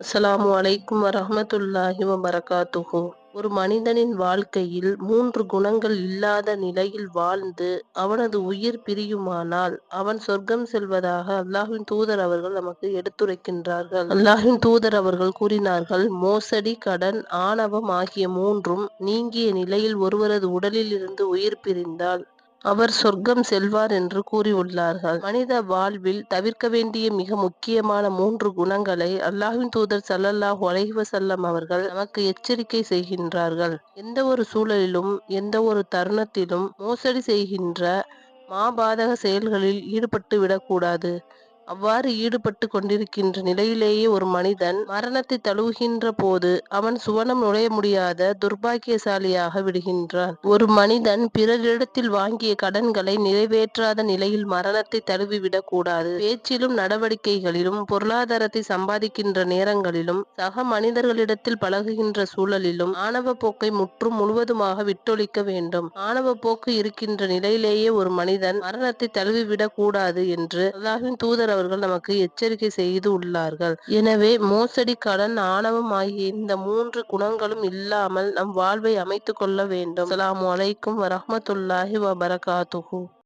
அஸ்லாம் அலைக்கும் வரமத்துல்லாஹி வபரகாத்துஹு. ஒரு மனிதனின் வாழ்க்கையில் மூன்று குணங்கள் இல்லாத நிலையில் வாழ்ந்து அவனது உயிர் பிரியுமானால் அவன் சொர்க்கம் செல்வதாக அல்லாஹின் தூதர் அவர்கள் நமக்கு எடுத்துரைக்கின்றார்கள். அல்லாஹின் தூதர் அவர்கள் கூறினார்கள் மோசடி கடன் ஆணவம் ஆகிய மூன்றும் நீங்கிய நிலையில் ஒருவரது உடலில் இருந்து உயிர் பிரிந்தால் அவர் சொர்க்கம் செல்வார் என்று கூறியுள்ளார்கள். மனித வாழ்வில் தவிர்க்க வேண்டிய மிக முக்கியமான மூன்று குணங்களை அல்லாஹின் தூதர் சல்லல்லாஹ் அலைஹி செல்லம் அவர்கள் நமக்கு எச்சரிக்கை செய்கின்றார்கள். எந்த ஒரு சூழலிலும் எந்த ஒரு தருணத்திலும் மோசடி செய்கின்ற மாபாதக செயல்களில் ஈடுபட்டு விடக்கூடாது. அவ்வாறு ஈடுபட்டு கொண்டிருக்கின்ற நிலையிலேயே ஒரு மனிதன் மரணத்தை தழுவுகின்ற போது அவன் சுவனம் நுழைய முடியாத துர்பாக்கியசாலியாக விடுகின்றான். ஒரு மனிதன் பிறரிடத்தில் வாங்கிய கடன்களை நிறைவேற்றாத நிலையில் மரணத்தை தழுவிவிடக் கூடாது. பேச்சிலும் நடவடிக்கைகளிலும் பொருளாதாரத்தை சம்பாதிக்கின்ற நேரங்களிலும் சக மனிதர்களிடத்தில் பழகுகின்ற சூழலிலும் ஆணவ போக்கை முற்றும் முழுவதுமாக விட்டொழிக்க வேண்டும். ஆணவ போக்கு இருக்கின்ற நிலையிலேயே ஒரு மனிதன் மரணத்தை தழுவிவிடக் கூடாது என்று அல்லாஹின் தூதர் அவர்கள் நமக்கு எச்சரிக்கை செய்து உள்ளார்கள். எனவே மோசடி கடன் ஆணவம் ஆகிய இந்த மூன்று குணங்களும் இல்லாமல் நம் வாழ்வை அமைத்துக் கொள்ள வேண்டும். அலாம் அலைக்கும் வரமத்துல்லாஹி வபரகாத்துஹு.